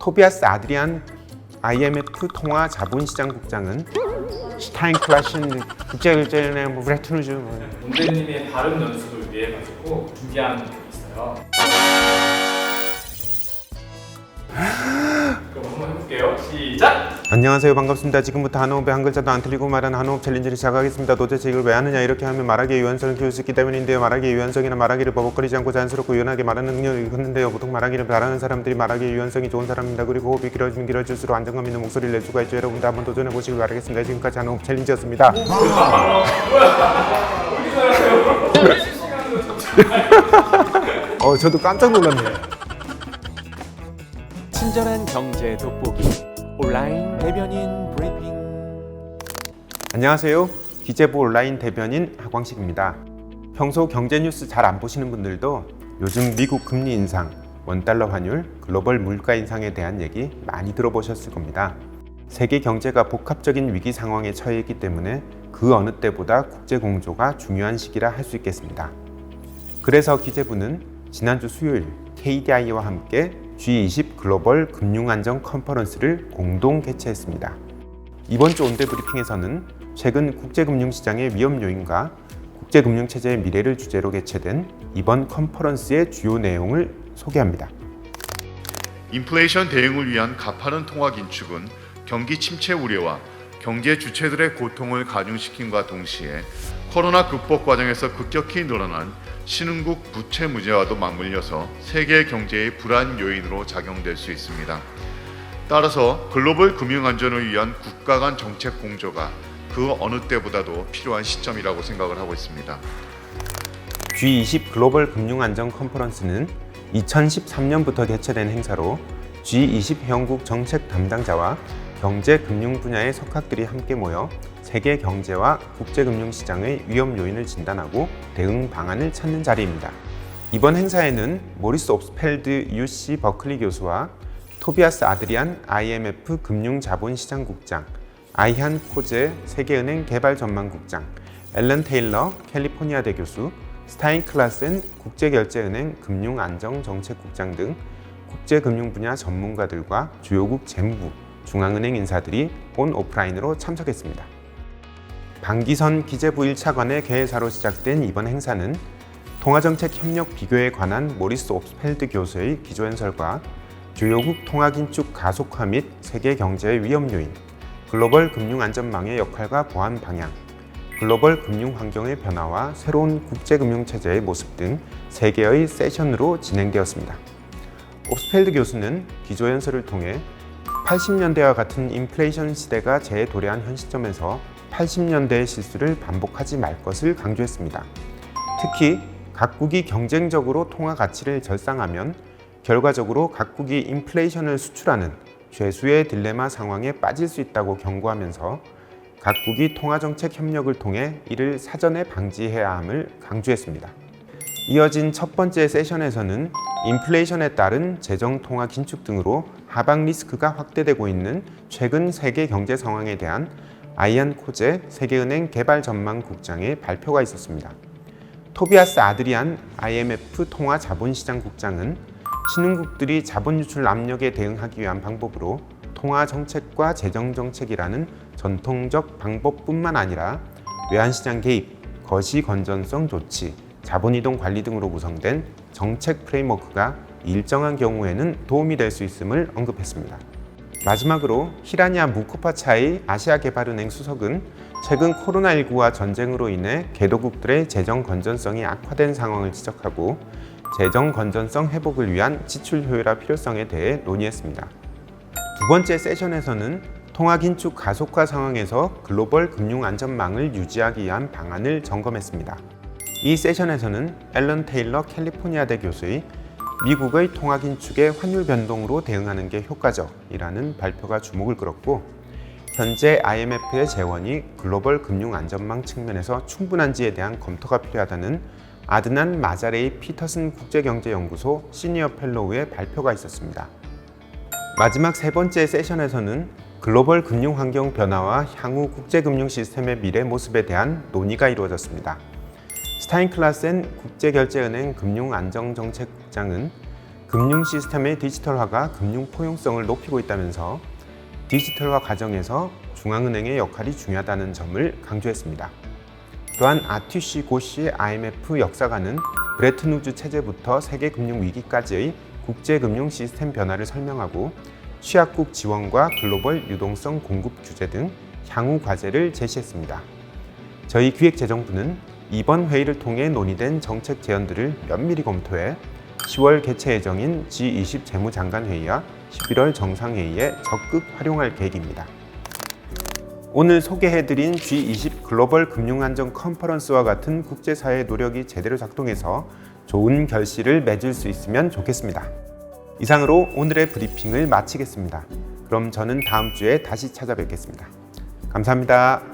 토비아스 아드리안 IMF 통화 자본시장국장은 슈타인클라신 국제결제은행 뭐 브레트누즈 뭐 문대님의 발음 연습을 위해 가지고 준비한 게 있어요. 그럼 한번 해볼게요. 시작. 안녕하세요. 반갑습니다. 지금부터 한호흡의 한 글자도 안 틀리고 말하는 한호흡 챌린지를 시작하겠습니다. 도대체 이걸 왜 하느냐? 이렇게 하면 말하기의 유연성을 키울 수 있기 때문인데요. 말하기의 유연성이나 말하기를 버벅거리지 않고 자연스럽고 유연하게 말하는 능력이 있는데요. 보통 말하기를 잘하는 사람들이 말하기의 유연성이 좋은 사람입니다. 그리고 호흡이 길어지면 길어질수록 안정감 있는 목소리를 낼 수가 있죠. 여러분도 한번 도전해 보시길 바라겠습니다. 지금까지 한호흡 챌린지였습니다. 어 저도 깜짝 놀랐네요. 친절한 경제 돋보기 온라인 대변인 브리핑 안녕하세요. 기재부 온라인 대변인 하광식입니다. 평소 경제 뉴스 잘 안 보시는 분들도 요즘 미국 금리 인상, 원달러 환율, 글로벌 물가 인상에 대한 얘기 많이 들어보셨을 겁니다. 세계 경제가 복합적인 위기 상황에 처해 있기 때문에 그 어느 때보다 국제 공조가 중요한 시기라 할 수 있겠습니다. 그래서 기재부는 지난주 수요일 KDI와 함께 G20 글로벌 금융안정 컨퍼런스를 공동 개최했습니다. 이번 주 온대 브리핑에서는 최근 국제금융시장의 위험 요인과 국제금융체제의 미래를 주제로 개최된 이번 컨퍼런스의 주요 내용을 소개합니다. 인플레이션 대응을 위한 가파른 통화 긴축은 경기 침체 우려와 경제 주체들의 고통을 가중시킴과 동시에 코로나 극복 과정에서 급격히 늘어난 신흥국 부채 무제와도 맞물려서 세계 경제의 불안 요인으로 작용될 수 있습니다. 따라서 글로벌 금융 안전을 위한 국가 간 정책 공조가 그 어느 때보다도 필요한 시점이라고 생각을 하고 있습니다. G20 글로벌 금융안정 컨퍼런스는 2013년부터 개최된 행사로 G20 회원국 정책 담당자와 경제 금융 분야의 석학들이 함께 모여 세계 경제와 국제 금융 시장의 위험 요인을 진단하고 대응 방안을 찾는 자리입니다. 이번 행사에는 모리스 옵스펠드 UC 버클리 교수와 토비아스 아드리안 IMF 금융자본시장국장, 아이한 코제 세계은행 개발전망국장, 앨런 테일러 캘리포니아 대 교수, 스타인 클라센 국제결제은행 금융안정정책국장 등 국제금융 분야 전문가들과 주요국 재무부, 중앙은행 인사들이 온 오프라인으로 참석했습니다. 방기선 기재부 1차관의 개회사로 시작된 이번 행사는 통화정책 협력 비교에 관한 모리스 옵스펠드 교수의 기조연설과 주요국 통화 긴축 가속화 및 세계 경제의 위험 요인, 글로벌 금융 안전망의 역할과 보안 방향, 글로벌 금융 환경의 변화와 새로운 국제 금융 체제의 모습 등세 개의 세션으로 진행되었습니다. 옵스펠드 교수는 기조연설을 통해 80년대와 같은 인플레이션 시대가 재도래한 현 시점에서 80년대의 실수를 반복하지 말 것을 강조했습니다. 특히 각국이 경쟁적으로 통화 가치를 절상하면 결과적으로 각국이 인플레이션을 수출하는 죄수의 딜레마 상황에 빠질 수 있다고 경고하면서 각국이 통화정책 협력을 통해 이를 사전에 방지해야 함을 강조했습니다. 이어진 첫 번째 세션에서는 인플레이션에 따른 재정 통화 긴축 등으로 하방 리스크가 확대되고 있는 최근 세계 경제 상황에 대한 아이안 코제 세계은행 개발 전망 국장의 발표가 있었습니다. 토비아스 아드리안 IMF 통화 자본시장 국장은 신흥국들이 자본 유출 압력에 대응하기 위한 방법으로 통화 정책과 재정 정책이라는 전통적 방법뿐만 아니라 외환시장 개입, 거시 건전성 조치, 자본이동 관리 등으로 구성된 정책 프레임워크가 일정한 경우에는 도움이 될 수 있음을 언급했습니다. 마지막으로 히라냐 무코파차의 아시아개발은행 수석은 최근 코로나19와 전쟁으로 인해 개도국들의 재정 건전성이 악화된 상황을 지적하고 재정 건전성 회복을 위한 지출 효율화 필요성에 대해 논의했습니다. 두 번째 세션에서는 통화 긴축 가속화 상황에서 글로벌 금융 안전망을 유지하기 위한 방안을 점검했습니다. 이 세션에서는 앨런 테일러 캘리포니아대 교수의 미국의 통화 긴축의 환율 변동으로 대응하는 게 효과적이라는 발표가 주목을 끌었고 현재 IMF의 재원이 글로벌 금융 안전망 측면에서 충분한지에 대한 검토가 필요하다는 아드난 마자레이 피터슨 국제경제연구소 시니어 펠로우의 발표가 있었습니다. 마지막 세 번째 세션에서는 글로벌 금융 환경 변화와 향후 국제 금융 시스템의 미래 모습에 대한 논의가 이루어졌습니다. 스타인클라센 국제결제은행 금융안정정책 국장은 금융 시스템의 디지털화가 금융 포용성을 높이고 있다면서 디지털화 과정에서 중앙은행의 역할이 중요하다는 점을 강조했습니다. 또한 아티시 고시의 IMF 역사가는 브레튼우즈 체제부터 세계 금융 위기까지의 국제 금융 시스템 변화를 설명하고 취약국 지원과 글로벌 유동성 공급 규제 등 향후 과제를 제시했습니다. 저희 기획재정부는 이번 회의를 통해 논의된 정책 제안들을 면밀히 검토해 10월 개최 예정인 G20 재무장관회의와 11월 정상회의에 적극 활용할 계획입니다. 오늘 소개해드린 G20 글로벌 금융안정 컨퍼런스와 같은 국제사회의 노력이 제대로 작동해서 좋은 결실을 맺을 수 있으면 좋겠습니다. 이상으로 오늘의 브리핑을 마치겠습니다. 그럼 저는 다음 주에 다시 찾아뵙겠습니다. 감사합니다.